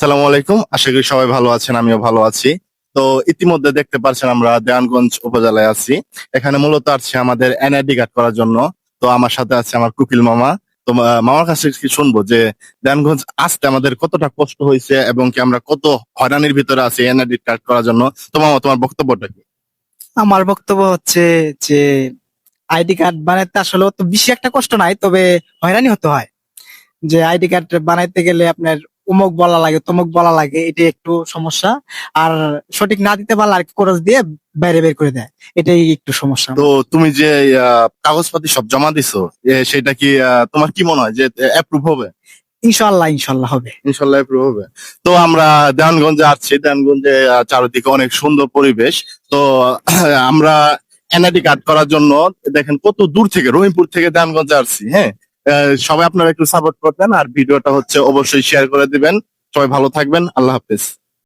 সালামু আলাইকুম। আশা করি সবাই ভালো আছেন, আমিও ভালো আছি। তো ইতিমধ্যে দেখতে পাচ্ছেন আমরা দেওয়ানগঞ্জ উপজেলায় আছি। এখানে মূলত আছে আমাদের এনআইডি কার্ড করার জন্য। তো আমার সাথে আছে আমার কুকিল মামা। তো মামার কাছে কি শুনব যে দেওয়ানগঞ্জ আসতে আমাদের কতটা কষ্ট হয়েছে এবং কি আমরা কত হয়রানির ভিতরে আছি এনআইডি কার্ড করার জন্য? তো মামা, তোমার বক্তব্যটা কি? আমার বক্তব্য হচ্ছে যে আইডি কার্ড বানাইতে আসলে তো বেশি একটা কষ্ট নাই, তবে হয়রানি হতে হয়। যে আইডি কার্ড বানাইতে গেলে আপনার উমুক বলা লাগে তমুক বলা লাগে এটা একটু সমস্যা। আর সঠিক না দিতে পারলে আর খরচ দিয়ে বাইরে বের করে দেয়। এটাই একটু সমস্যা। তো তুমি যে কাগজপাতি সব জমা দিছো সেটা কি তোমার কি মনে হয় যে অ্যাপ্রুভ হবে? ইনশাল্লাহ ইনশাল্লাহ হবে। ইনশাল্লাহ অ্যাপ্রুভ হবে। তো আমরা দেওয়ানগঞ্জে আসছি। দেওয়ানগঞ্জে চারিদিকে অনেক সুন্দর পরিবেশ। তো আমরা এনআইডি কার্ড করার জন্য দেখেন কত দূর থেকে রহিমপুর থেকে দেওয়ানগঞ্জে আসছি হ্যাঁ? সবাই আপনারা একটু সাপোর্ট করবেন আর ভিডিওটা হচ্ছে অবশ্যই শেয়ার করে দিবেন। সবাই ভালো থাকবেন। আল্লাহ হাফেজ।